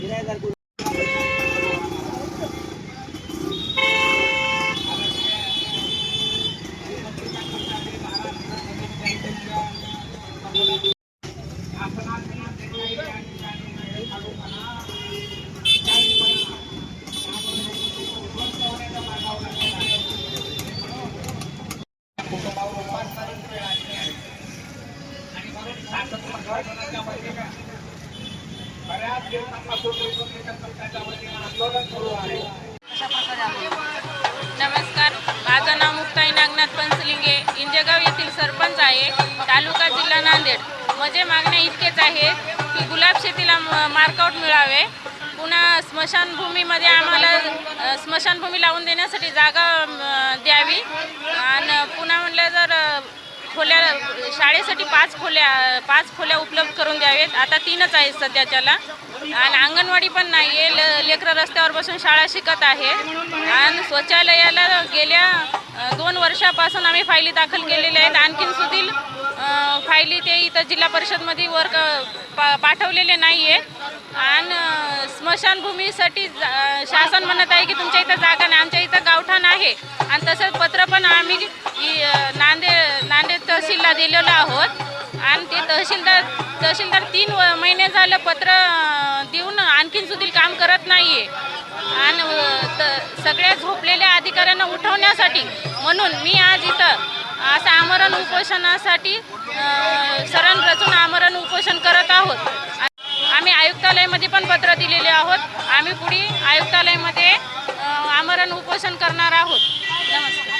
ఇరవై नमस्कार. माझं नाव मुक्ताई नागनाथ पंचलिंगे इंजेगाव येथील सरपंच आहे. तालुका जिल्हा नांदेड. माझे मागण्या इतकेच आहे की गुलाब शेतीला मार्कआउट मिळावे. पुन्हा स्मशानभूमीमध्ये आम्हाला स्मशानभूमी लावून देण्यासाठी जागा म, द्यावी आणि पुन्हा म्हटलं जर अ, खोल्या शाळेसाठी पाच खोल्या पाच खोल्या उपलब्ध करून द्यावेत. आता तीनच आहेत सध्याच्याला. आणि अंगणवाडी पण नाही आहे ल लेकरं रस्त्यावर बसून शाळा शिकत आहे. आणि शौचालयाला गेल्या दोन वर्षापासून आम्ही फायली दाखल केलेल्या आहेत. आणखीन सुधील फायली ते इथं जिल्हा परिषदमध्ये वर्क पा पाठवलेले नाही आहे आणि स्मशानभूमीसाठी शासन म्हणत आहे की तुमच्या इथं जागा नाही. आमच्या इथं गावठाण आहे. आणि तसंच पत्र पण आम्ही तहसीलला दिलेलं आहोत. आणि ते तहसीलदार तहसीलदार तीन व- महिने झालं पत्र देऊन आणखीन सुधील काम करत नाही आहे आणि त- सगळ्या झोपलेल्या अधिकाऱ्यांना उठवण्यासाठी म्हणून मी आज इथं असं आमरण उपोषणासाठी अ, सरण रचून आमरण उपोषण करत आहोत. आम्ही आयुक्तालयामध्ये पण पत्र दिलेले आहोत. आम्ही पुढे आयुक्तालयामध्ये आमरण उपोषण करणार आहोत. नमस्कार.